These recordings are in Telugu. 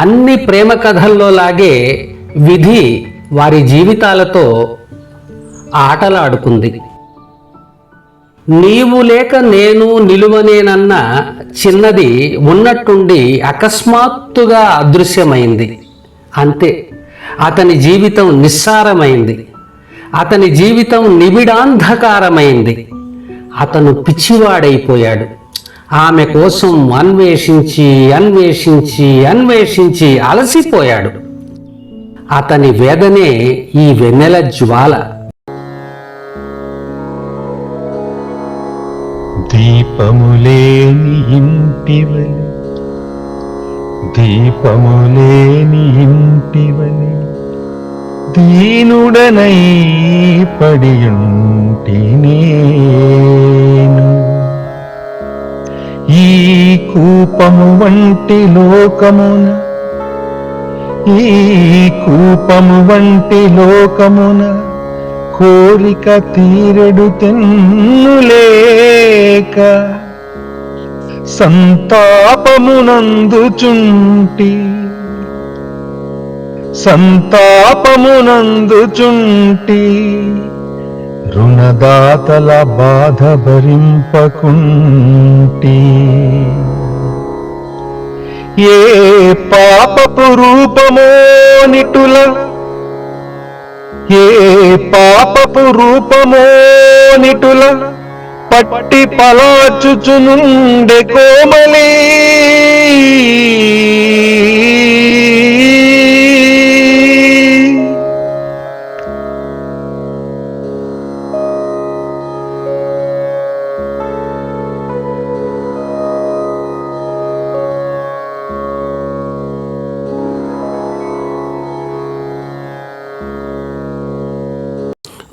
అన్ని ప్రేమ కథల్లో లాగే విధి వారి జీవితాలతో ఆటలాడుకుంది. నీవు లేక నేను నిలువనేనన్న చిన్నది ఉన్నట్టుండి అకస్మాత్తుగా అదృశ్యమైంది. అంతే అతని జీవితం నిస్సారమైంది. అతని జీవితం నిబిడాంధకారమైంది. అతను పిచ్చివాడైపోయాడు. ఆమె కోసం అన్వేషించి అన్వేషించి అన్వేషించి అలసిపోయాడు. అతని వేదనే ఈ వెన్నెల జ్వాల. దీపములేని ఇంటివని దీపములేని ఇంటివని దీనుడనై పడియుంటి ఈ కూపము వంటి లోకమున ఈ కూపము వంటి లోకమున కోరిక తీరడు తెన్నులేక సంతాపమునందుచుంటి సంతాపమునందుచుంటి. రుణదాతల బాధ భరింపకుంటి. ఏ పాపపు రూపమో నిటుల ఏ పాపపు రూపమో నిటుల పట్టి పలాచుచునుండె కోమలీ.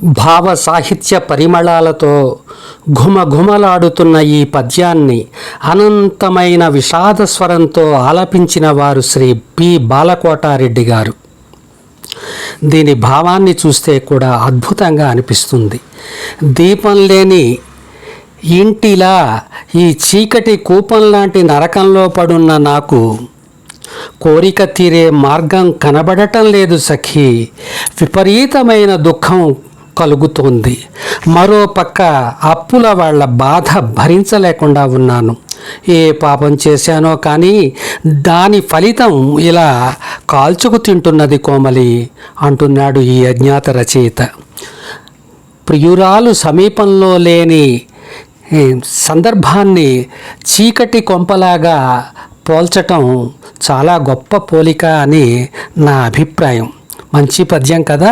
భావ సాహిత్య పరిమళాలతో ఘుమఘుమలాడుతున్న ఈ పద్యాన్ని అనంతమైన విషాద స్వరంతో ఆలపించిన వారు శ్రీ పి. బాలకోటారెడ్డి గారు. దీని భావాన్ని చూస్తే కూడా అద్భుతంగా అనిపిస్తుంది. దీపం లేని ఇంటిలా ఈ చీకటి కూపం లాంటి నరకంలో పడున్న నాకు కోరిక తీరే మార్గం కనబడటం లేదు సఖీ. విపరీతమైన దుఃఖం కలుగుతోంది. మరో పక్క అప్పుల వాళ్ళ బాధ భరించలేకుండా ఉన్నాను. ఏ పాపం చేశానో కానీ దాని ఫలితం ఇలా కాల్చుకు తింటున్నది కోమలి అంటున్నాడు ఈ అజ్ఞాత రచయిత. ప్రియురాలు సమీపంలో లేని సందర్భాన్ని చీకటి కొంపలాగా పోల్చటం చాలా గొప్ప పోలిక అని నా అభిప్రాయం. మంచి పద్యం కదా?